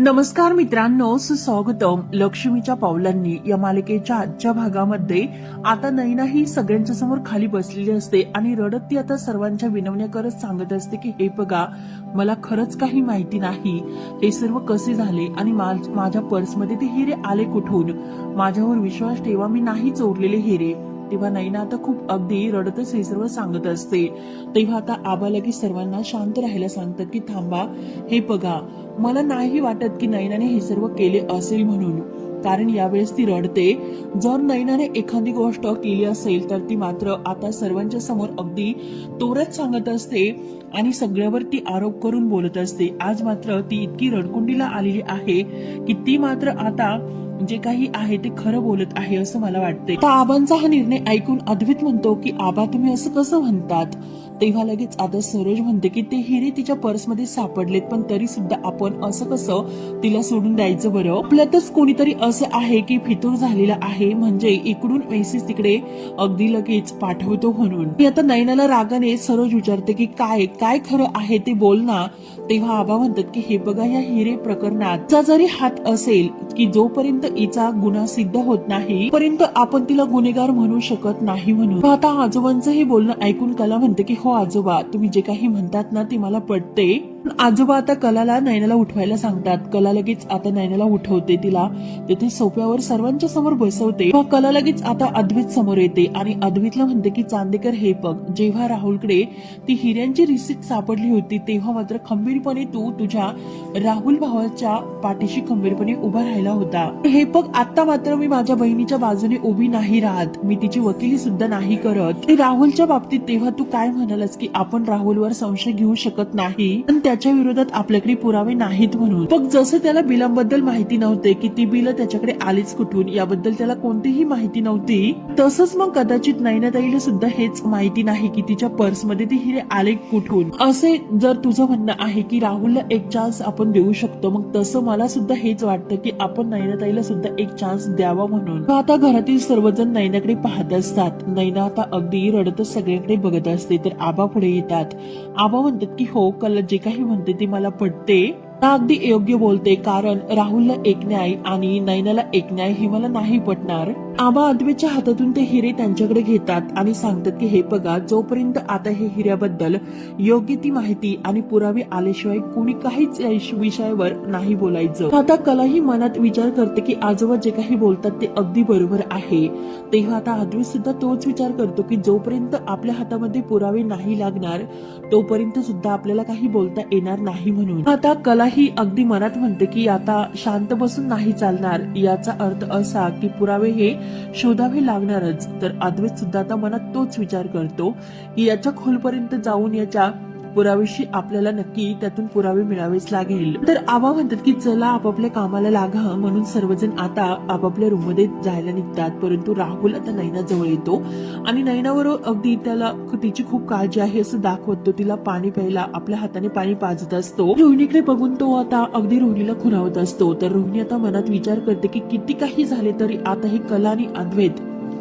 नमस्कार मित्रांनो सुस्वागतम. लक्ष्मीच्या पावलांनी या मालिकेच्या आजच्या भागामध्ये आता नैना ही सगळ्यांच्या समोर खाली बसलेली असते आणि रडत ती आता सर्वांच्या विनवण्या करत सांगत असते की हे बघा मला खरंच काही माहिती नाही. हे सर्व कसे झाले आणि माझ्या पर्समध्ये ते हिरे आले कुठून? माझ्यावर विश्वास ठेवा मी नाही चोरलेले हिरे. तेव्हा नैना आता खूप अगदी रडतच हे सर्व सांगत असते. तेव्हा आता आबा लगेच सर्वांना शांत राहायला सांगतात की थांबा हे बघा मला नाही वाटत की नैनाने हे सर्व केले असेल म्हणून. कारण यावेळेस ती रडते. जर नैनाने एखादी गोष्ट केली असेल तर ती मात्र आता सर्वांच्या समोर अगदी तोरच सांगत असते आणि सगळ्यावर ती आरोप करून बोलत असते. आज मात्र ती इतकी रडकुंडीला आलेली आहे की ती मात्र आता जे काही आहे ते खरं बोलत आहे असं मला वाटते आबांचा हा निर्णय ऐकून अद्वित म्हणतो की आबा तुम्ही असं कसं म्हणतात? तेव्हा लगेच आता सरोज म्हणते की ते हिरे तिच्या पर्समध्ये सापडलेत पण तरी सुद्धा आपण असं कसं तिला सोडून द्यायचं बरं? आपल्यातच कोणीतरी असं आहे की फितूर झालेला आहे म्हणजे इकडून मेसेज तिकडे अगदी लगेच पाठवतो म्हणून. आता नयनाला रागाने सरोज विचारते की काय काय खरं आहे ते बोल ना. तेव्हा आबा म्हणतात की हे बघा या हिरे प्रकरणात. जरी हात असेल की जोपर्यंत हिचा गुन्हा सिद्ध होत नाही पर्यंत आपण तिला गुन्हेगार म्हणू शकत नाही म्हणून. आता आजोबांचं हे बोलणं ऐकून कला म्हणते की हो आजोबा तुम्ही जे काही म्हणतात ना ते मला पटते. आजोबा आता कलाला नयनाला उठवायला सांगतात. कला लगेच आता नयनाला उठवते तिला. तेथे सोप्यावर सर्वांच्या समोर बसवते. कला लगेच आता अद्वित समोर येते आणि अद्वितला म्हणते की चांदेकर हे बघ जेव्हा राहुलकडे ती हिऱ्यांची रिसिप्ट सापडली होती तेव्हा मात्र खंबीरपणे तू तुझ्या राहुल भावाच्या पाठीशी खंबीरपणे उभा राहिला होता. हे बघ आता मात्र मी माझ्या बहिणीच्या बाजूने उभी नाही राहत. मी तिची वकिली सुद्धा नाही करत. राहुलच्या बाबतीत तेव्हा तू काय म्हणालस की आपण राहुलवर संशय घेऊ शकत नाही? त्याच्या विरोधात आपल्याकडे पुरावे नाहीत म्हणून. पण जसं त्याला बिलांबद्दल माहिती नव्हते की ती बिलं त्याच्याकडे आलीच कुठून याबद्दल त्याला कोणतीही माहिती नव्हती तसंच मग कदाचित नैनाताईला सुद्धा हेच माहिती नाही की तिच्या पर्समध्ये ते हिरे आले कुठून. असे जर तुझं म्हणणं आहे की राहुलला एक चान्स आपण देऊ शकतो मग तसं मला सुद्धा हेच वाटतं की आपण नैनाताईला सुद्धा एक चान्स द्यावा म्हणून. आता घरातील सर्वजण नैनाकडे पाहत असतात. नैना आता अगदी रडतच सगळ्यांकडे बघत असते तर आबा पुढे येतात. आबा म्हणतात की हो कल जे काही म्हणते ती मला पटते. ना अगदी योग्य बोलते कारण राहुलला एक न्याय आणि नैनाला एक न्याय हे मला नाही पटणार. आबा अद्वेच्या हातातून ते हिरे त्यांच्याकडे घेतात आणि सांगतात की हे बघा जोपर्यंत आता हे हिऱ्याबद्दल योग्य ती माहिती आणि पुरावे आल्याशिवाय कुणी काहीच विषयावर नाही बोलायचं. आता कलाही मनात विचार करते की आजोबा जे काही बोलतात ते अगदी बरोबर आहे. तेव्हा आता अद्वैत सुद्धा तोच विचार करतो की जोपर्यंत आपल्या हातामध्ये पुरावे नाही लागणार तोपर्यंत सुद्धा आपल्याला काही बोलता येणार नाही म्हणून. आता कलाही अगदी मनात म्हणते की आता शांत बसून नाही चालणार. याचा अर्थ असा की पुरावे हे शोधावे लागणारच. तर अद्वैत सुद्धा आता मनात तोच विचार करतो की याच्या खोलपर्यंत जाऊन याच्या पुरावेशी आपल्याला नक्की त्यातून पुरावे मिळावेच लागेल. तर आबा म्हणतात की चला आपापल्या कामाला लागा म्हणून सर्वजण आता आपापल्या रूममध्ये जायला निघतात. परंतु राहुल आता नैना जवळ येतो आणि नैनावर अगदी त्याला तिची खूप काळजी आहे असं दाखवतो. तिला पाणी प्यायला आपल्या हाताने पाणी पाजत असतो. रोहिणीकडे बघून तो आता अगदी रोहिणीला खुरावत असतो. तर रोहिणी आता मनात विचार करते की किती काही झाले तरी आता हे कला आणि अद्वैत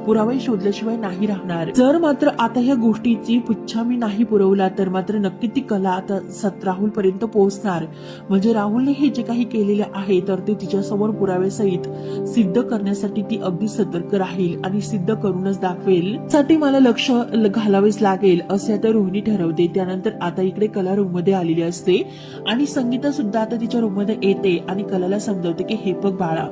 पुरावे शोधल्याशिवाय नाही राहणार. जर मात्र आता या गोष्टीची पुच्छा मी नाही पुरवला तर मात्र नक्की ती कला आता सत राहुल पर्यंत पोहोचणार. म्हणजे राहुलने हे जे काही केलेले आहे तर ते तिच्यासमोर पुराव्यासहित सिद्ध करण्यासाठी ती अगदी सतर्क राहील आणि सिद्ध करूनच दाखवेल. साठी मला लक्ष ल- घालावेच लागेल असे आता रोहिणी ठरवते. त्यानंतर आता इकडे कला रूममध्ये आलेली असते आणि संगीता सुद्धा आता तिच्या रूममध्ये येते आणि कलाला समजवते की हे बघ बाळा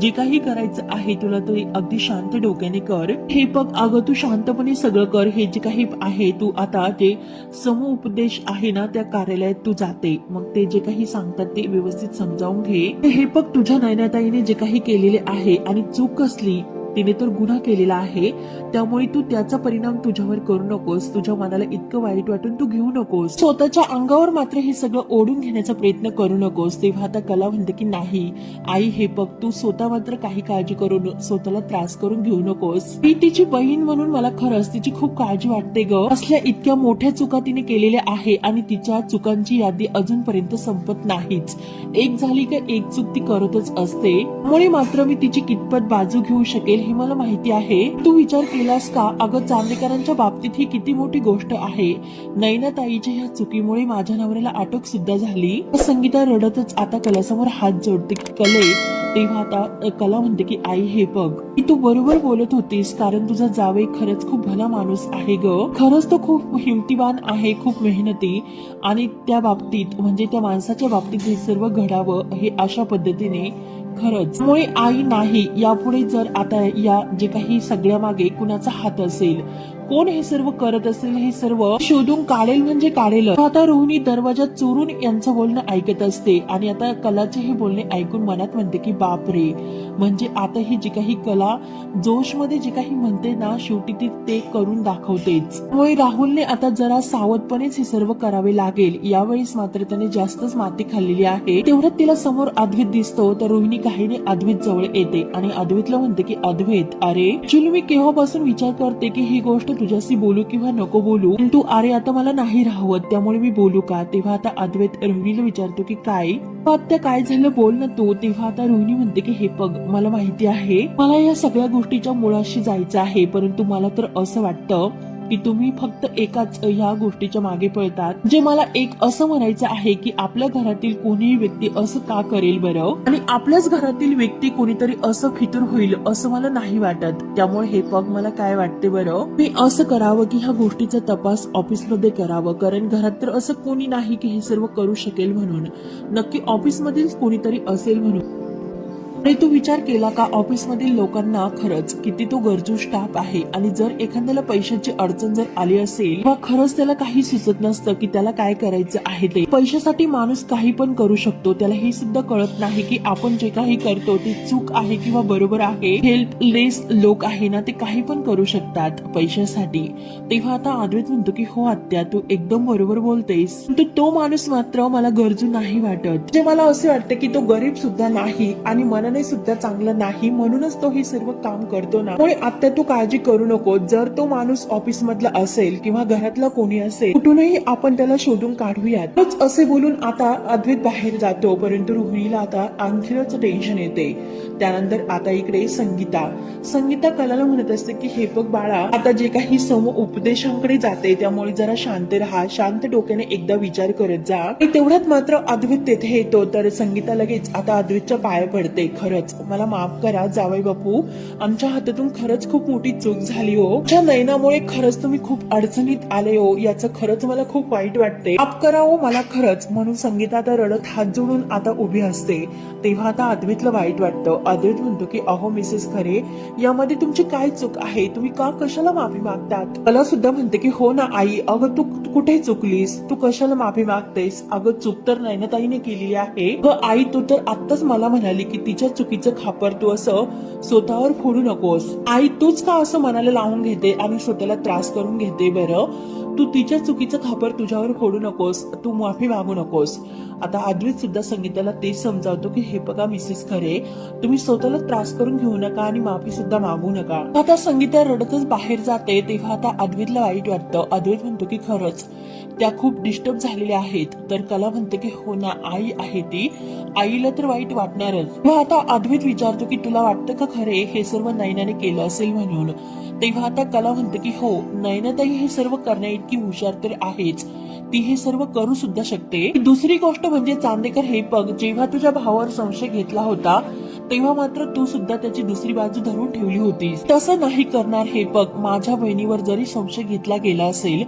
जे काही करायचं आहे तुला ते अगदी शांत डोक्याने कर. हे बघ अगं तू शांतपणे सगळं कर. हे जे काही आहे तू आता ते समुपदेश आहे ना त्या कार्यालयात तू जाते. मग ते जे काही सांगतात ते व्यवस्थित समजावून घे. हे बघ तुझ्या नयनाताईने जे काही केलेले आहे आणि चूक असली तिने तर गुन्हा केलेला आहे. त्यामुळे तू त्याचा परिणाम तुझ्यावर करू नकोस. तुझ्या मनाला इतकं वाईट वाटून तू घेऊ नकोस. स्वतःच्या अंगावर मात्र हे सगळं ओढून घेण्याचा प्रयत्न करू नकोस. तेव्हा आता कला म्हणते की नाही. आई हे बघ तू स्वतः मात्र काही काळजी करून स्वतःला त्रास करून घेऊ नकोस. मी तिची बहीण म्हणून मला खरंच तिची खूप काळजी वाटते ग. असल्या इतक्या मोठ्या चुका तिने केलेल्या आहे आणि तिच्या चुकांची यादी अजूनपर्यंत संपत नाहीच. एक झाली का एक चूक ती करतच असते. त्यामुळे मात्र मी तिची कितपत बाजू घेऊ शकेल असेल हे मला माहिती आहे. तू विचार केलास का? अगं चांदेकरांच्या बाबतीत ही किती मोठी गोष्ट आहे. नैनाताईच्या ह्या चुकीमुळे माझ्या नवऱ्याला अटक सुद्धा झाली. संगीता रडतच आता कलासमोर हात जोडते. की कले तेव्हा आता कला म्हणते की आई हे बघ. की तू बरोबर बोलत होतीस कारण तुझा जावे खरंच खूप भला माणूस आहे ग. खरंच तो खूप हिमतीवान आहे खूप मेहनती. आणि त्या बाबतीत म्हणजे त्या माणसाच्या बाबतीत हे सर्व घडावं हे अशा पद्धतीने खरंच. मुळे आई नाही यापुढे जर आता या जे काही सगळ्या मागे कुणाचा हात असेल कोण हे सर्व करत असेल हे सर्व शोधून काढेल म्हणजे काढेल. आता रोहिणी दरवाजा चोरून यांचं बोलणं ऐकत असते आणि आता कलाचे हे बोलणे ऐकून मनात म्हणते की बाप रे म्हणजे आता ही जी काही कला जोशमध्ये जी काही म्हणते ना शेवटी ती ते करून दाखवतेच. त्यामुळे राहुलने आता जरा सावधपणेच हे सर्व करावे लागेल. यावेळेस मात्र त्याने जास्तच माती खाल्लेली आहे. तेवढ्यात तिला समोर अद्वैत दिसतो. तर रोहिणी काहीने अद्वैत जवळ येते आणि अद्वैतला म्हणते की अद्वैत अरे ऍक्च्युली मी केव्हापासून विचार करते की ही गोष्ट तुझ्याशी बोलू किंवा नको बोलू पण तू अरे आता मला नाही राहवत त्यामुळे मी बोलू का? तेव्हा आता अद्वैत रोहिणीला विचारतो की काय? आत्या काय झालं? बोल ना तू. तेव्हा आता रोहिणी म्हणते की हे बघ मला माहिती आहे मला या सगळ्या गोष्टीच्या मुळाशी जायचं आहे परंतु मला तर असं वाटतं की तुम्ही फक्त एकाच या गोष्टीच्या मागे पळतात. जे मला एक असं म्हणायचं आहे की आपल्या घरातील कोणीही व्यक्ती असं का करेल बरं? आणि आपल्याच घरातील व्यक्ती कोणीतरी असं फितूर होईल असं मला नाही वाटत. त्यामुळे हे पग मला काय वाटते बरं? मी असं करावं की ह्या गोष्टीचा तपास ऑफिसमध्ये करावं. कारण घरात तर असं कोणी नाही की हे सर्व करू शकेल म्हणून. नक्की ऑफिसमधील कोणीतरी असेल म्हणून. आणि तू विचार केला का ऑफिस मधील लोकांना खरंच किती तो गरजू स्टाफ आहे? आणि जर एखाद्याला पैशाची अडचण जर आली असेल किंवा खरंच त्याला काही सुचत नसतं की त्याला काय करायचं आहे ते. पैशासाठी माणूस काही पण करू शकतो. त्याला हे सुद्धा कळत नाही की आपण जे काही करतो ते चूक आहे किंवा बरोबर आहे. हेल्पलेस लोक आहे ना ते काही पण करू शकतात पैशासाठी. तेव्हा आता अद्वैत म्हणतो की हो आत्या तू एकदम बरोबर बोलतेस. तो माणूस मात्र मला गरजू नाही वाटत. जे मला असे वाटते की तो गरीब सुद्धा नाही आणि मनाने सुद्धा चांगलं नाही म्हणूनच तो हे सर्व काम करतो ना. त्यामुळे आता तू काळजी करू नको. जर तो माणूस ऑफिस मधला असेल किंवा घरातला कोणी असेल कुठूनही आपण त्याला शोधून काढूयात. तोच असे बोलून आता अद्वैत बाहेर जातो परंतु रुहिणीला आता आणखीनच टेन्शन येते. त्यानंतर आता इकडे संगीता. संगीता कलाला म्हणत असते की हे बघ बाळा आता जे काही सम उपदेशांकडे जाते त्यामुळे जरा शांत राहा. शांत डोक्याने एकदा विचार करत जा. तेवढ्यात मात्र अद्वैत तेथे येतो. तर संगीता लगेच आता अद्वैतच्या पाया पडते. खरंच. मला माफ करा जावई बापू. आमच्या हातातून खरंच खूप मोठी चूक झाली हो. तुमच्या नयनामुळे खरंच तुम्ही खूप अडचणीत आले हो. याचं खरंच मला खूप वाईट वाटते. माफ करा हो मला खरंच. म्हणून संगीता आता रडत हात जोडून आता उभी असते. तेव्हा आता अद्वैतला वाईट वाटतं. अद्वैत म्हणतो की अहो मिसेस खरे यामध्ये तुमची काय चूक आहे? तुम्ही का कशाला माफी मागतात? मला सुद्धा म्हणते की हो ना आई. अगं तू तू कुठे चुकलीस? तू कशाला माफी मागतेस? अगं चूक तर नयनताईने केलेली आहे. ग आई तू तर आत्ताच मला म्हणाली की तिच्या चुकीचं खापर तू असं स्वतःवर फोडू नकोस. आई तूच का असं मनाला लावून घेते आणि स्वतःला त्रास करून घेते बरं? तू तिच्या चुकीचं खापर तुझ्यावर फोडू नकोस तू माफी मागू नकोस. आता अद्वित सुद्धा संगीताला तेच समजावतो की हे बघा मिसेस खरे तुम्ही स्वतःला त्रास करून घेऊ नका आणि माफी सुद्धा मागू नका. आता संगीता रडतच बाहेर जाते तेव्हा आता अद्वैतला वाईट वाटतं. अद्वैत म्हणतो की खरंच त्या खूप डिस्टर्ब झालेल्या आहेत. तर कला म्हणते की हो ना आई आहे ती. आईला तर वाईट वाटणारच. मग आता अद्वैत विचारतो की तुला वाटतं का खरे हे सर्व नैनाने केलं असेल म्हणून. तेव्हा आता कला म्हणते की हो नैनाताई हे सर्व करण्या इतकी हुशार तर आहेच. ती हे सर्व करू सुद्धा शकते. दुसरी गोष्ट म्हणजे चांदेकर हे पग जेव्हा तुझ्या भावावर संशय घेतला होता तेव्हा मात्र तू सुद्धा त्याची दुसरी बाजू धरून ठेवली होतीस. तसं नाही करणार हे पग माझ्या बहिणीवर जरी संशय घेतला गेला असेल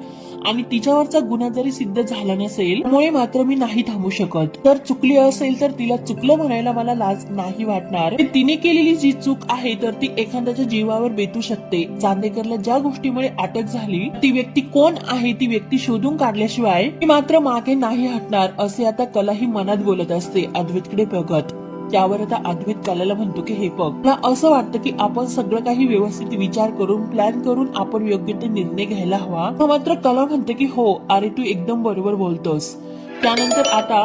आणि तिच्यावरचा गुन्हा जरी सिद्ध झाला नसेल त्यामुळे मात्र मी नाही थांबू शकत. तर चुकली असेल तर तिला चुकलं म्हणायला मला लाज नाही वाटणार. तिने केलेली जी चूक आहे तर ती एखाद्याच्या जीवावर बेतू शकते. चांदेकरला ज्या गोष्टीमुळे अटक झाली ती व्यक्ती कोण आहे ती व्यक्ती शोधून काढल्याशिवाय ती मात्र मागे नाही हटणार असे आता कलाही मनात बोलत असते अद्वैतकडे बघत. त्यावर आता अद्वैत कलाला म्हणतो की हे बघ मला असं वाटतं की आपण सगळं काही व्यवस्थित विचार करून प्लॅन करून आपण योग्य ते निर्णय घ्यायला हवा. मात्र कला म्हणते की हो अरे तू एकदम बरोबर बोलतोस. त्यानंतर आता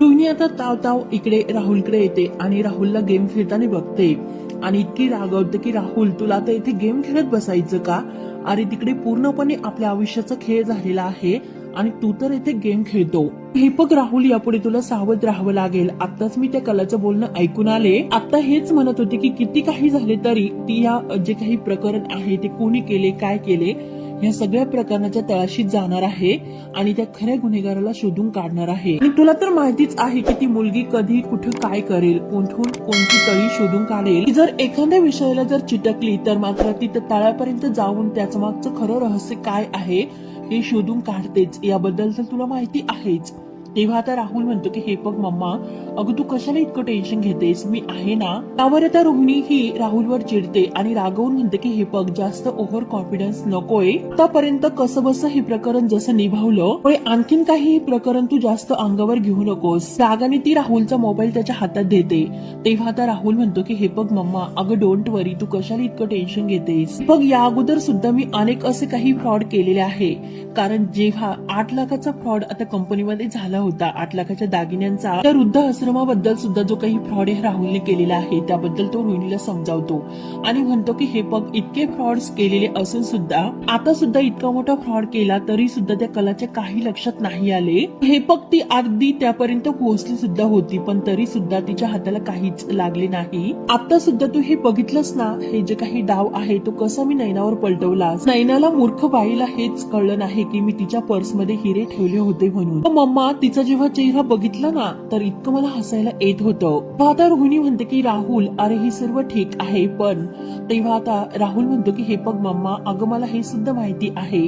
टुनी आता ताव ताव इकडे राहुलकडे येते आणि राहुलला गेम खेळताना बघते. आणि इतकी रागवते की राहुल तुला आता इथे गेम खेळत बसायचं का? अरे तिकडे पूर्णपणे आपल्या आयुष्याचा खेळ झालेला आहे. आणि तू तर इथे गेम खेळतो. हे राहुल यापुढे तुला सावध राहावं लागेल. आताच मी त्या कलाचं बोलणं ऐकून आले. आता हेच म्हणत होते की किती काही झाले तरी ती या जे काही प्रकरण आहे ते कोणी केले काय केले या सगळ्या प्रकरणाच्या तळाशी जाणार आहे आणि त्या खऱ्या गुन्हेगाराला शोधून काढणार आहे. आणि तुला तर माहितीच आहे की ती मुलगी कधी कुठं काय करेल कुठून कोणती तळी शोधून काढेल. जर एखाद्या विषयाला जर चिटकली तर मात्र ती त्या तळापर्यंत जाऊन त्याचं मागचं खरं रहस्य काय आहे हे शोधून काढतेच याबद्दल तर तुला माहिती आहेच. तेव्हा आता राहुल म्हणतो की हे बघ मम्मा अगं तू कशाला इतकं टेन्शन घेतेस? मी आहे ना. त्यावर आता रोहिणी ही राहुलवर चिडते आणि रागवून म्हणते की हे बघ जास्त ओव्हर कॉन्फिडन्स नकोय. आतापर्यंत कसं बस हे प्रकरण जसं निभावलं पण आणखीन काही हे प्रकरण तू जास्त अंगावर घेऊ नकोस. रागाने ती राहुलचा मोबाईल त्याच्या हातात देते. तेव्हा आता राहुल म्हणतो की हे बघ मम्मा अगं डोंट वरी तू कशाला इतकं टेन्शन घेतेस? बघ या अगोदर सुद्धा मी अनेक असे काही फ्रॉड केलेले आहे. कारण जेव्हा आठ लाखाचा फ्रॉड आता कंपनीमध्ये झाला होता आठ लाखाच्या दागिन्यांचा त्या वृद्ध आश्रमाबद्दल सुद्धा जो काही फ्रॉड हे राहुलने केलेला आहे त्याबद्दल तो रोहिणीला समजावतो. आणि म्हणतो की हे बघ इतके फ्रॉड केलेले असून सुद्धा आता सुद्धा इतका मोठा फ्रॉड केला तरी सुद्धा त्या कलाच्या काही लक्षात नाही आले. हे बघ ती अगदी त्यापर्यंत पोहोचली सुद्धा होती पण तरी सुद्धा तिच्या हाताला काहीच लागले नाही. आता सुद्धा तू हे बघितलंस ना हे जे काही डाव आहे तो कसा मी नैनावर पलटवला नैनाला मूर्ख बाईला हेच कळलं नाही की मी तिच्या पर्समध्ये हिरे ठेवले होते म्हणून. मम्मा तिचा जेव्हा चेहरा बघितला ना तर इतकं मला हसायला येत होतं. आता रोहिणी म्हणते की राहुल अरे हे सर्व ठीक आहे पण तेव्हा आता राहुल म्हणतो की हे बघ मम्मा अगं मला हे सुद्धा माहिती आहे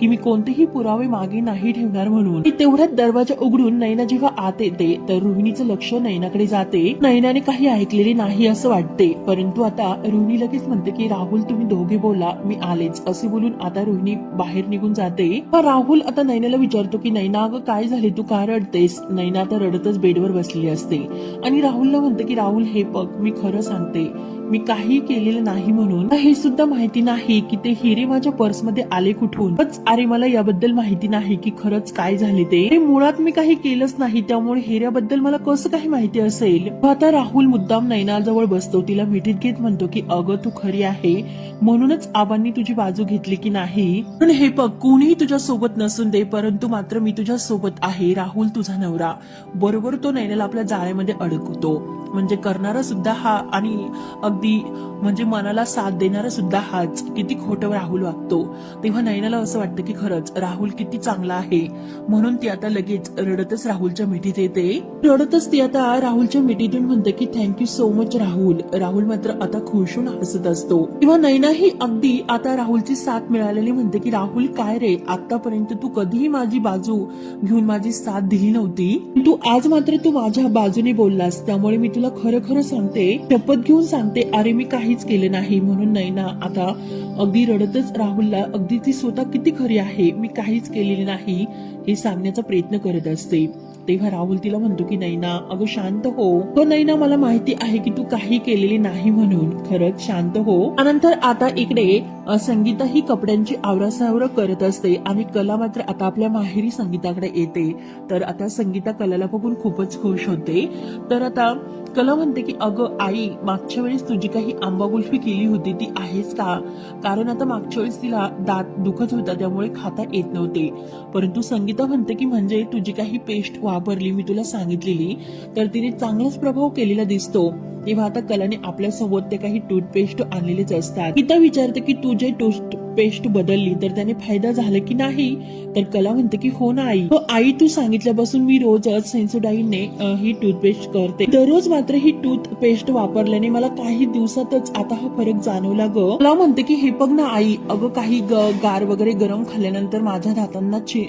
की मी कोणतेही पुरावे मागे नाही ठेवणार म्हणून. तेवढ्यात दरवाजा उघडून नैना जेव्हा आत येते तर रोहिणीचं लक्ष नैनाकडे जाते. नैनाने काही ऐकलेले नाही असं वाटते परंतु आता रोहिणी लगेच म्हणते की राहुल तुम्ही दोघे बोला मी आलेच. असे बोलून आता रोहिणी बाहेर निघून जाते. राहुल आता नैनाला विचारतो की नैना अगं काय झाले? तू काय रडतेस नैना तर रडतच बेडवर बसली असते. आणि राहुलला म्हणते की राहुल हे बघ मी खरं सांगते. मी काही केलेलं नाही म्हणून हे सुद्धा माहिती नाही की ते हिरे माझ्या पर्समध्ये आले कुठून. अरे मला याबद्दल माहिती नाही की खरंच काय झाले ते. मुळात मी काही केलंच नाही त्यामुळे हिऱ्याबद्दल मला कसं काही माहिती असेल? आता राहुल मुद्दाम नैनाजवळ बसतो. तिला मिठीत घेत म्हणतो की अगं तू खरी आहे. म्हणूनच आबांनी तुझी बाजू घेतली की नाही. पण हे बघ कोणीही तुझ्या सोबत नसून दे परंतु मात्र मी तुझ्या सोबत आहे. राहुल राहुल तुझा नवरा. बरोबर तो नैनाला आपल्या जाळ्यामध्ये अडकवतो म्हणजे करणारा सुद्धा हा आणि अगदी म्हणजे मनाला साथ देणारा सुद्धा हाच. किती खोटं राहुल वागतो. तेव्हा नैनाला असं वाटतं की खरंच राहुल किती चांगला आहे. म्हणून ती आता लगेच रडतच राहुलच्या मिठीत येते. रडतच ती आता राहुलच्या मिठीतून म्हणते की thank you so much Rahul. Rahul मात्र आता खुशून हसत असतो. तेव्हा नैना ही अगदी आता राहुलची साथ मिळालेली म्हणते की राहुल काय रे? आतापर्यंत तू कधीही माझी बाजू घेऊन माझी साथ दिली नव्हती. तू आज मात्र तू माझ्या बाजूने बोललास. त्यामुळे मी तुला खरं खरं सांगते शपथ घेऊन सांगते अरे मी काहीच केलं नाही म्हणून नैना आता अगदी रडतच राहुलला अगदी ती स्वतः किती खरी आहे मी काहीच केलेली नाही हे सांगण्याचा प्रयत्न करत असते. तेव्हा राहुल तिला म्हणतो की नैना अगं शांत हो. तो नैना मला माहिती आहे की तू काही केलेली नाही म्हणून. खरंच? शांत हो? त्यानंतर आता इकडे संगीता ही कपड्यांची आवरासावर करत असते आणि कला मात्र आता आपल्या माहेरी संगीताकडे येते. तर आता संगीता कलाला बघून खूपच खुश होते. तर आता कला म्हणते की अगं आई मागच्या वेळेस तुझी काही आंबा गुल्फी केली होती ती आहेच का? कारण आता मागच्या वेळेस तिला दात दुखत होता त्यामुळे खाता येत नव्हते. परंतु संगीता म्हणते की म्हणजे तुझी काही पेस्ट वापरली मी तुला सांगितलेली तर तिने चांगलाच प्रभाव केलेला दिसतो. तेव्हा आता कलाने आपल्यासोबत ते काही टूथपेस्ट आणलेलेच असतात. गीता विचारते की तू जे टूथपेस्ट बदलली तर त्याने फायदा झाला की नाही? तर कला म्हणते की हो ना आई. हो आई तू सांगितल्यापासून मी रोजच सेन्सोडाईनने ही टूथपेस्ट करते. दररोज मात्र ही टूथपेस्ट वापरल्याने मला काही दिवसातच आता हा फरक जाणवला ग. मला म्हणते की हे बघ ना आई अगं काही गार वगैरे गरम खाल्ल्यानंतर माझ्या दातांना छि-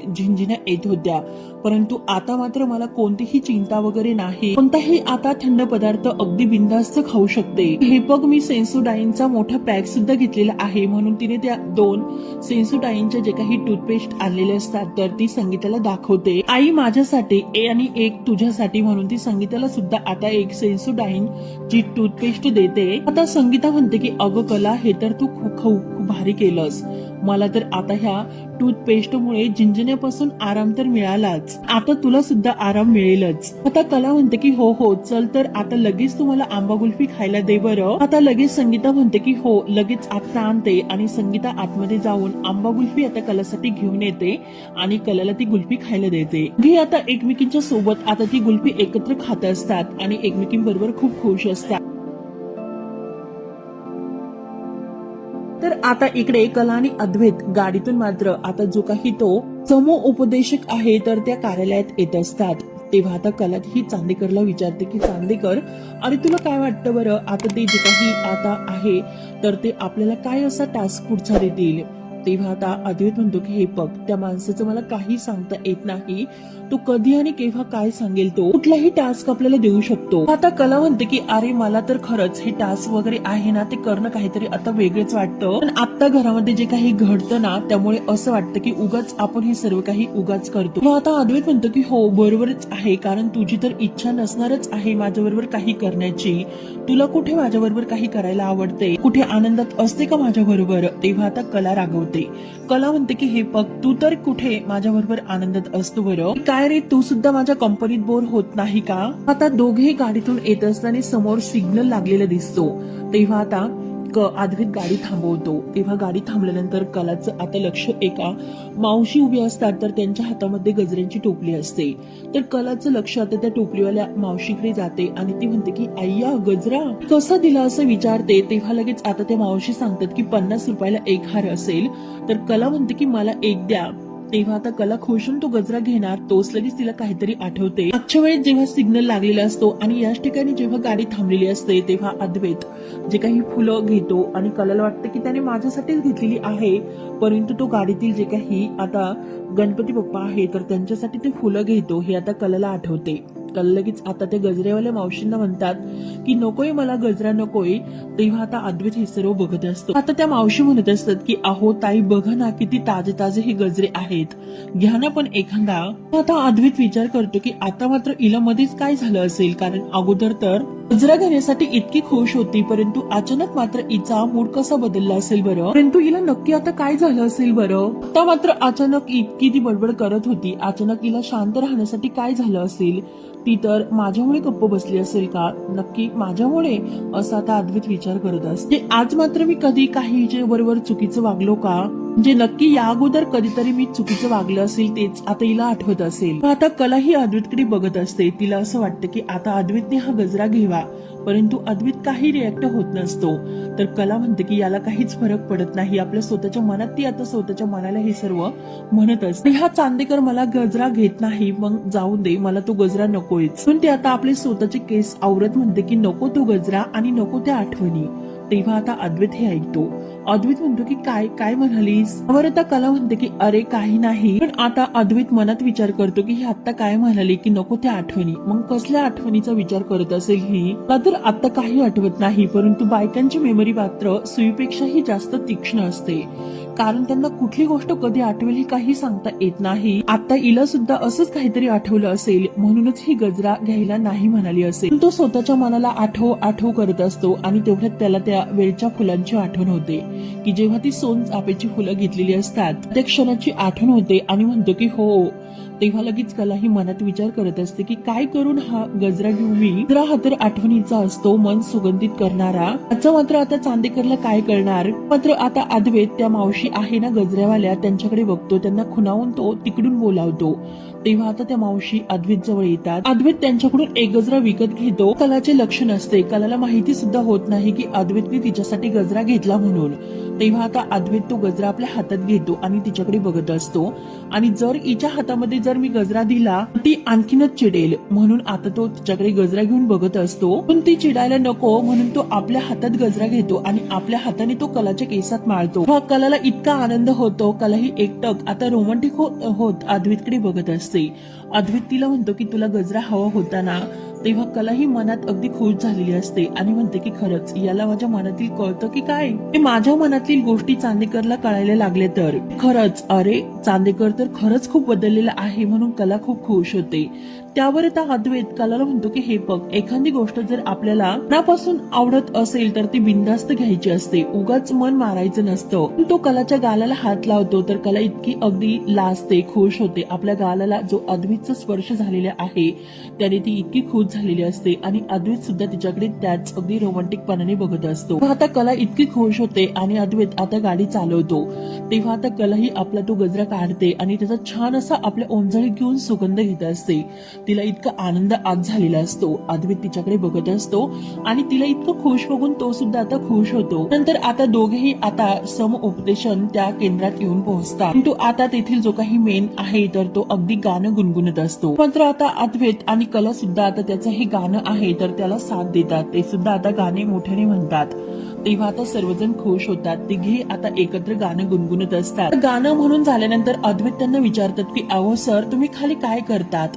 येत होत्या. परंतु आता मात्र मला कोणतीही चिंता वगैरे नाही. कोणताही आता थंड पदार्थ अगदी बिंदास्त खाऊ शकते. हे बघ मी सेन्सोडाईनचा मोठा पॅक सुद्धा घेतलेला आहे. म्हणून तिने त्या दोन सेन्सोडाईनच्या जे काही टूथपेस्ट आणलेले असतात तर ती संगीताला दाखवते. आई माझ्यासाठी ए आणि एक तुझ्यासाठी म्हणून ती संगीताला सुद्धा आता एक सेन्सोडाईन जी टूथपेस्ट देते. आता संगीता म्हणते की अगं कला हे तर तू खूप भारी केलंस. मला तर आता ह्या टूथपेस्टमुळे जिंजण्यापासून आराम तर मिळालाच. आता तुला सुद्धा आराम मिळेलच. आता कला म्हणते की हो हो चल तर आता लगेच तुम्हाला आंबा गुल्फी खायला दे बरं. आता लगेच संगीता म्हणते की हो लगेच आता आणते आणि संगीता आतमध्ये जाऊन आंबा गुल्फी आता कलासाठी घेऊन येते आणि कलाला ती गुल्फी खायला देते. घे आता एकमेकींच्या सोबत आता ती गुल्फी एकत्र खात असतात आणि एकमेकींबरोबर खूप खुश असतात. तर आता इकडे कला आणि अद्वैत गाडीतून मात्र आता जो काही तो समो उपदेशक आहे तर त्या कार्यालयात येत असतात. तेव्हा आता कलात ही चांदेकरला विचारते की चांदेकर अरे तुला काय वाटतं बरं? आता ते जे काही आता आहे तर ते आपल्याला काय असा टास्क पुढचा देतील? तेव्हा आता अद्वैत म्हणतो की हे बघ त्या माणसाचं मला काही सांगता येत नाही. तो कधी आणि केव्हा काय सांगेल तो? कुठलाही टास्क आपल्याला देऊ शकतो. आता कला म्हणते की अरे मला तर खरंच हे टास्क वगैरे आहे ना ते करणं काहीतरी आता वेगळंच वाटतं. पण आता घरामध्ये जे काही घडतं ना त्यामुळे असं वाटतं की उगाच आपण हे सर्व काही उगाच करतो. आता अद्वैत म्हणतो की हो बरोबरच आहे कारण तुझी तर इच्छा नसणारच आहे माझ्याबरोबर काही करण्याची. तुला कुठे माझ्याबरोबर काही करायला आवडते? कुठे आनंदात असते का माझ्याबरोबर? तेव्हा आता कला रागवते. कला म्हणते की हे बघ तू तर कुठे माझ्या बरोबर आनंदात असतो बरं? काय रे तू सुद्धा माझ्या कंपनीत बोर होत नाही का? आता दोघेही गाडीतून येत असताना समोर सिग्नल लागलेला दिसतो. तेव्हा आता क अद्वैत गाडी थांबवतो. तेव्हा गाडी थांबल्यानंतर कलाचं आता लक्ष एका मावशी उभी असतात तर त्यांच्या हातामध्ये गजऱ्यांची टोपली असते. तर कलाचं लक्ष आता त्या टोपलीवाल्या मावशीकडे जाते आणि ती म्हणते की अय्या गजरा कसा दिला असं विचारते तेव्हा लगेच आता त्या मावशी सांगतात की पन्नास रुपयाला एक हार असेल. तर कला म्हणते की मला एक द्या. तेव्हा आता कला खुशून तो गजरा घेणार तोच लगेच तिला काहीतरी आठवते. मागच्या वेळेस जेव्हा सिग्नल लागलेला असतो आणि याच ठिकाणी जेव्हा गाडी थांबलेली असते तेव्हा अद्वैत जे काही फुलं घेतो आणि कलाला वाटतं की त्याने माझ्यासाठीच घेतलेली आहे परंतु तो गाडीतील जे काही आता गणपती बाप्पा आहे तर त्यांच्यासाठी ते फुलं घेतो हे आता कलाला आठवते. कल लगेच आता ते गजरेवाल्या मावशींना म्हणतात की नकोय मला गजरा नकोय. तेव्हा आता अद्वैत हे सर्व बघत असतो. आता त्या मावशी म्हणत असतात की अहो ताई बघा ना किती ताजे ताजे हे गजरे आहेत. घ्या ना पण एखादा. आता अद्वैत विचार करतो की आता मात्र इला मध्येच काय झालं असेल? कारण अगोदर तर गजरा घेण्यासाठी इतकी खुश होती परंतु अचानक मात्र इचा मूड कसा बदलला असेल बरं? परंतु हिला नक्की आता काय झालं असेल बरं? आता मात्र अचानक इतकी ती बडबड करत होती. अचानक हिला शांत राहण्यासाठी काय झालं असेल? ती तर माझ्यामुळे गप्प बसली असेल का? नक्की माझ्यामुळे? असा आता अद्वित विचार करत असते. आज मात्र मी कधी काही बरोबर चुकीचं वागलो का? म्हणजे नक्की या अगोदर कधीतरी मी चुकीचं वागलं असेल तेच आता हिला आठवत असेल. आता कला ही अद्वितकडे बघत असते तिला असं वाटतं की आता अद्वैतने हा गजरा घ्यावा. परंतु अद्वित काही रिॲक्ट होत नसतो. तर कला म्हणते की याला काहीच फरक पडत नाही. आपल्या स्वतःच्या मनात ती आता स्वतःच्या मनाला हे सर्व म्हणत असते हा चांदेकर मला गजरा घेत नाही मग जाऊ दे मला तो गजरा नकोय पण ते आता आपले स्वतःचे केस आवरत म्हणते की नको तो गजरा आणि नको त्या आठवणी. तेव्हा आता अद्वैत हे ऐकतो. अद्वैत म्हणतो की काय काय म्हणालीस? वर आता कला म्हणते की अरे काही नाही. पण आता अद्वैत मनात विचार करतो की ही आता काय म्हणाली की नको त्या आठवणी. मग कसल्या आठवणीचा विचार करत असेल ही? मला तर आता काही आठवत नाही परंतु बायकांची मेमरी मात्र सुईपेक्षाही जास्त तीक्ष्ण असते. कारण त्यांना कुठली गोष्ट कधी आठवेल ही काही सांगता येत नाही. आता इला सुद्धा असंच काहीतरी आठवलं असेल. म्हणूनच ही गजरा घ्यायला नाही म्हणाली असेल. तो स्वतःच्या मनाला आठव आठव करत असतो आणि तेवढ्यात त्याला त्या वेळच्या फुलांची आठवण होते. की जेव्हा ती सोन चापेची फुलं घेतलेली असतात त्या क्षणाची आठवण होते आणि म्हणतो की हो तेव्हा लगेच कला ही मनात विचार करत असते की काय करून हा गजरा घेऊ मी गजरा हा तर आठवणीचा असतो मन सुगंधित करणारा. असं मात्र आता चांदेकरला काय करणार मात्र आता अद्वैत त्या मावशी आहे ना गजऱ्यावाल्या त्यांच्याकडे बघतो त्यांना खुनावून तो तिकडून बोलावतो. तेव्हा आता त्या मावशी अद्वैत जवळ येतात. अद्वैत त्यांच्याकडून एक गजरा विकत घेतो. कलाचे लक्ष नसते. कलाला माहिती सुद्धा होत नाही की अद्वैतने तिच्यासाठी गजरा घेतला म्हणून. तेव्हा आता अद्वैत तो गजरा आपल्या हातात घेतो आणि तिच्याकडे बघत असतो. आणि जर हिच्या हातामध्ये जर मी गजरा दिला तर ती आणखीनच चिडेल. म्हणून आता तो तिच्याकडे गजरा घेऊन बघत असतो. पण ती चिडायला नको म्हणून तो आपल्या हातात गजरा घेतो आणि आपल्या हाताने तो कलाच्या केसात मारतो. कलाला इतका आनंद होतो. कला ही एकटक. आता रोमांटिक हो- होत अद्वैतकडे बघत असते. अद्वैत तिला म्हणतो की तुला गजरा हवा होता ना? तेव्हा कला ही मनात अगदी खुश झालेली असते आणि म्हणते की खरंच याला माझ्या मनातील कळतं की काय? माझ्या मनातील गोष्टी चांदेकरला कळायला लागले तर. खरंच अरे चांदेकर तर खरंच खूप बदललेला आहे म्हणून कला खूप खुश होते. त्यावर आता अद्वैत कलाला म्हणतो की हे बघ एखादी गोष्ट जर आपल्याला मनापासून आवडत असेल तर ती बिंदास्त घ्यायची असते. उगाच मन मारायचं नसतं. तो कलाच्या गालाला हात लावतो तर कला इतकी अगदी लाजते खुश होते. आपल्या गालाला जो अद्वैतचा स्पर्श झालेला आहे त्याने ती इतकी खुश झालेली असते आणि अद्वैत सुद्धा तिच्याकडे त्याच अगदी रोमॅन्टिकपणाने बघत असतो. आता कला इतकी खुश होते आणि अद्वैत आता गाडी चालवतो. तेव्हा आता कला ही आपला तो गजरा काढते आणि त्याचा छान असा आपल्या ओंजळी घेऊन सुगंध घेत असते. तिला इतका आनंद आज झालेला असतो. अद्वित तिच्याकडे बघत असतो आणि तिला इतकं खुश बघून तो सुद्धा आता खुश होतो. नंतर आता दोघेही आता सम उपदेशन त्या केंद्रात येऊन पोहोचतात. परंतु आता तेथील जो काही मेन आहे तर तो अगदी गाणं गुणगुणत असतो. मात्र आता अद्वैत आणि कला सुद्धा आता त्याचं हे गाणं आहे तर त्याला साथ देतात. ते सुद्धा आता गाणे मोठ्याने म्हणतात. तेव्हा आता सर्वजण खुश होतात. तिघे आता एकत्र गाणं गुणगुणत असतात. गाणं म्हणून झाल्यानंतर अद्वैत त्यांना विचारतात की अहो सर तुम्ही खाली काय करतात?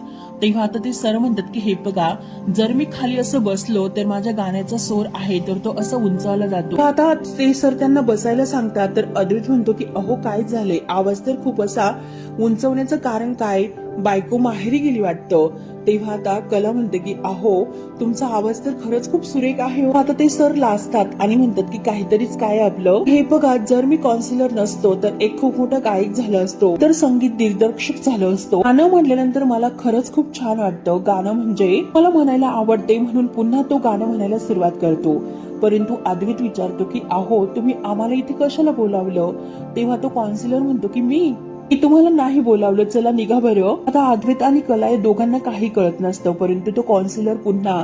तेव्हा आता ते सर म्हणतात की हे बघा जर मी खाली असं बसलो तर माझ्या गाण्याचा सोर आहे तर तो असं उंचावला जातो. आता ते सर त्यांना बसायला सांगतात तर अद्वित म्हणतो की अहो काय झाले आवाज तर खूप असा उंचवण्याचं कारण काय? बायको माहेरी गेली वाटतं. तेव्हा आता कला म्हणते की अहो तुमचा आवाज तर खरंच खूप सुरेख आहे हो. आता ते सर लाजतात आणि म्हणतात की काहीतरीच काय आपलं. हे बघा जर मी कॉन्सिलर नसतो तर एक खूप मोठा गायक झालं असतो तर संगीत दिग्दर्शक झालो असतो. गाणं म्हटल्यानंतर मला खरंच खूप छान वाटतं. गाणं म्हणजे मला म्हणायला आवडते म्हणून पुन्हा तो गाणं म्हणायला सुरुवात करतो. परंतु अद्वित विचारतो की अहो तुम्ही आम्हाला इथे कशाला बोलावलं? तेव्हा तो कॉन्सिलर म्हणतो की मी मी तुम्हाला नाही बोलावलं. चला निघा बरं. आता अद्वैत आणि कला या दोघांना काही कळत नसतं परंतु तो कॉन्सिलर पुन्हा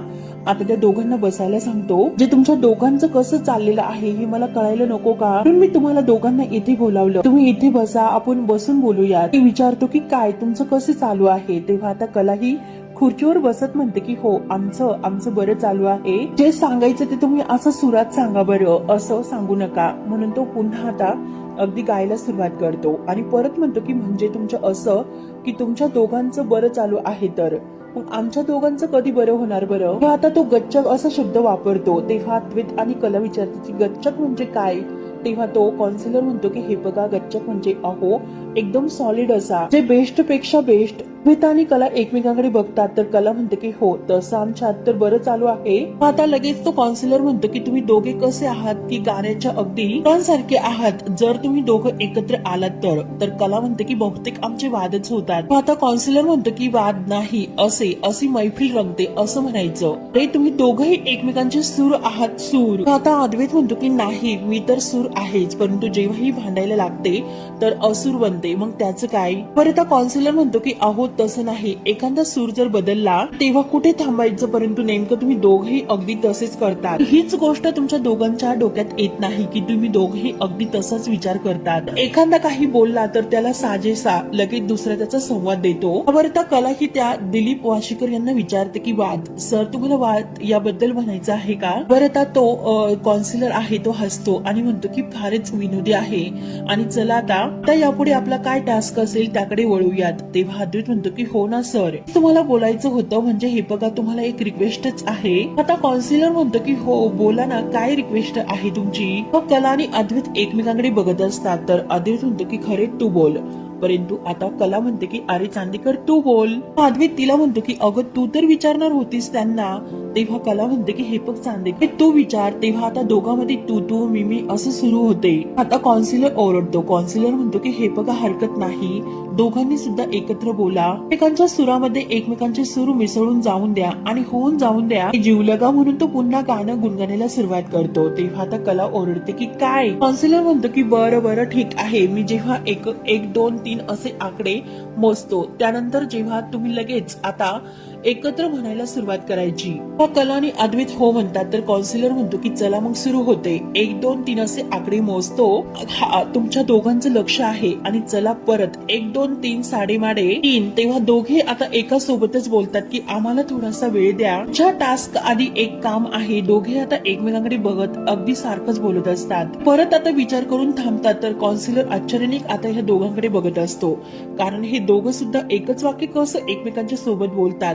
आता त्या दोघांना बसायला सांगतो. जे तुमच्या दोघांचं कसं चाललेलं आहे हे मला कळायला नको का? म्हणून मी तुम्हाला दोघांना इथे बोलावलं. तुम्ही इथे बसा आपण बसून बोलूया ते विचारतो की काय तुमचं कसं चालू आहे? तेव्हा आता कला ही खुर्चीवर बसत म्हणते की हो आमचं आमचं बरं चालू आहे. जे सांगायचं ते तुम्ही असं सुरात सांगा बरं. असं सांगू नका. म्हणून तो पुन्हा आता अगदी गायला सुरुवात करतो. आणि परत म्हणतो की म्हणजे तुमचं असं की तुमच्या दोघांचं बरं चालू आहे तर. मग आमच्या दोघांचं कधी बरं होणार बरं? आता तो गच्चक असा शब्द वापरतो. तेव्हा अद्वैत आणि कला विचारते की गच्चक म्हणजे काय? तेव्हा तो कॉन्सिलर म्हणतो की हे बघा गच्चक म्हणजे अहो एकदम सॉलिड असा. जे बेस्टपेक्षा बेस्ट अद्वैत आणि कला एकमेकांकडे बघतात तर कला म्हणते की हो तसं आमच्या तर बरं चालू आहे. आता लगेच तो कॉन्सिलर म्हणतो की तुम्ही दोघे कसे आहात? की गाण्याच्या अगदी सारखे आहात. जर तुम्ही दोघं एकत्र आलात तर तर कला म्हणते की बहुतेक आमचे वादच होतात. आता काउन्सिलर म्हणतो की वाद नाही असे अशी मैफिल रंगते असं म्हणायचं. रे तुम्ही दोघंही एकमेकांचे सूर आहात सूर. आता अद्वैत म्हणतो की नाही मी तर सूर आहेच परंतु जेव्हाही भांडायला लागते तर असूर बनते. मग त्याचं काय? बरं आता म्हणतो की अहो तसं नाही. एखादा सूर जर बदलला तेव्हा कुठे थांबायचं? परंतु नेमकं तुम्ही दोघेही अगदी तसेच करतात. हीच गोष्ट तुमच्या दोघांच्या डोक्यात येत नाही की तुम्ही दोघेही अगदी तसाच विचार करतात. एखादा काही बोलला तर त्याला साजेसा लगेच दुसरा त्याचा संवाद देतो. बरं आता कला ही त्या दिलीप वाशीकर यांना विचारते की वाद सर तुम्हाला वाद याबद्दल म्हणायचं आहे का? बरं आता तो कॉन्सिलर आहे तो हसतो आणि म्हणतो की फारच विनोदी आहे. आणि चला आता आता यापुढे आपला काय टास्क असेल त्याकडे वळूयात. तेव्हा अद्वैत म्हणतो की हो ना सर. तुम्हाला बोलायचं होतं म्हणजे हे बघा तुम्हाला एक रिक्वेस्टच आहे. आता कॉन्सिलर म्हणतो की हो बोला ना काय रिक्वेस्ट आहे तुमची? मग कला आणि अद्वैत एकमेकांकडे बघत असतात तर अद्वैत म्हणतो की खरे तू बोल. परंतु आता कला म्हणते की अरे चांदेकर तू बोल. अद्वैत तिला म्हणतो की अगं तू तर विचारणार होतीस त्यांना. तेव्हा कला म्हणते की हे बघ चांदेकर तू विचार तेव्हा आता दोघांमध्ये तू तू मी मी असं सुरू होते. आता कॉन्सिलर ओरडतो. कॉन्सिलर म्हणतो की हे बघा हरकत नाही. दोघांनी सुद्धा एकत्र बोला. एकमेकांच्या सुरामध्ये एकमेकांचे सुर मिसळून जाऊन द्या आणि होऊन जाऊन द्या. जीवलगा म्हणून तो पुन्हा गाणं गुणगाण्याला सुरुवात करतो. तेव्हा आता कला ओरडते की काय? कॉन्सिलर म्हणतो की बरं बरं ठीक आहे. मी जेव्हा एक एक दोन तीन असे आकडे मोजतो त्यानंतर जेव्हा तुम्ही लगेच आता एकत्र म्हणायला सुरुवात करायची. मग कला आणि अद्वित हो म्हणतात तर कॉन्सिलर म्हणतो की चला मग सुरू होते. एक दोन तीन असे आकडे मोजतो. हा तुमच्या दोघांचं लक्ष आहे आणि चला परत. एक दोन तीन साडेमाडे तीन. तेव्हा दोघे आता एका सोबतच बोलतात की आम्हाला थोडासा वेळ द्या. ज्या टास्क आधी एक काम आहे. दोघे आता एकमेकांकडे बघत अगदी सारखंच बोलत असतात. परत आता विचार करून थांबतात तर कॉन्सिलर आश्चर्याने आता ह्या दोघांकडे बघत असतो. कारण हे दोघं सुद्धा एकच वाक्य कसं एकमेकांच्या सोबत बोलतात?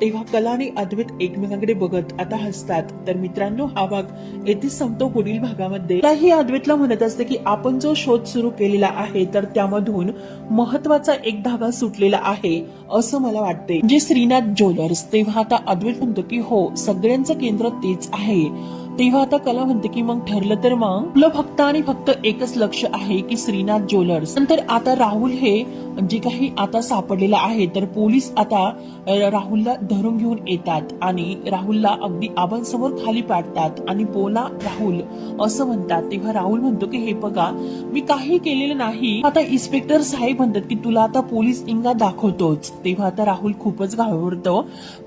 तेव्हा कला आणि अद्वैत एकमेकांकडे बघत आता हसतात. तर मित्रांनो हा भाग येथे संपतो पुढील भागामध्ये कला ही अद्वैतला म्हणत असते की आपण जो शोध सुरू केलेला आहे तर त्यामधून महत्त्वाचा एक धागा सुटलेला आहे असं मला वाटते. जे श्रीनाथ ज्वेलर्स तेव्हा आता अद्वैत म्हणतो की हो सगळ्यांचं केंद्र तेच आहे. तेव्हा आता कला म्हणते की मग ठरलं तर मग. आपलं फक्त आणि फक्त एकच लक्ष आहे की श्रीनाथ ज्वेलर्स. नंतर आता राहुल हे जे काही आता सापडलेलं आहे तर पोलीस आता राहुलला धरून घेऊन येतात आणि राहुलला अगदी आबांसमोर खाली पाडतात आणि बोला राहुल असं म्हणतात. तेव्हा राहुल म्हणतो की हे बघा मी काही केलेलं नाही. आता इन्स्पेक्टर साहेब म्हणतात की तुला आता पोलीस इंगा दाखवतोच. तेव्हा आता राहुल खूपच घाबरतो.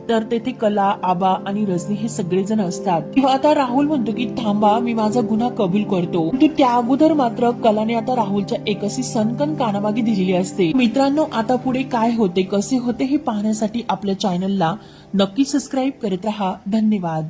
तर तेथे कला आबा आणि रजनी हे सगळेजण असतात. तेव्हा आता राहुल म्हणतो की थांबा मी माझा गुन्हा कबूल करतो. परंतु त्या अगोदर मात्र कलाने आता राहुलच्या एकसी सनकन कानामागे दिलेली असते. मित्रांनो आता पुढे काय होते कसे होते हे पाहण्यासाठी आपल्या चॅनलला नक्की सबस्क्राईब करत राहा. धन्यवाद.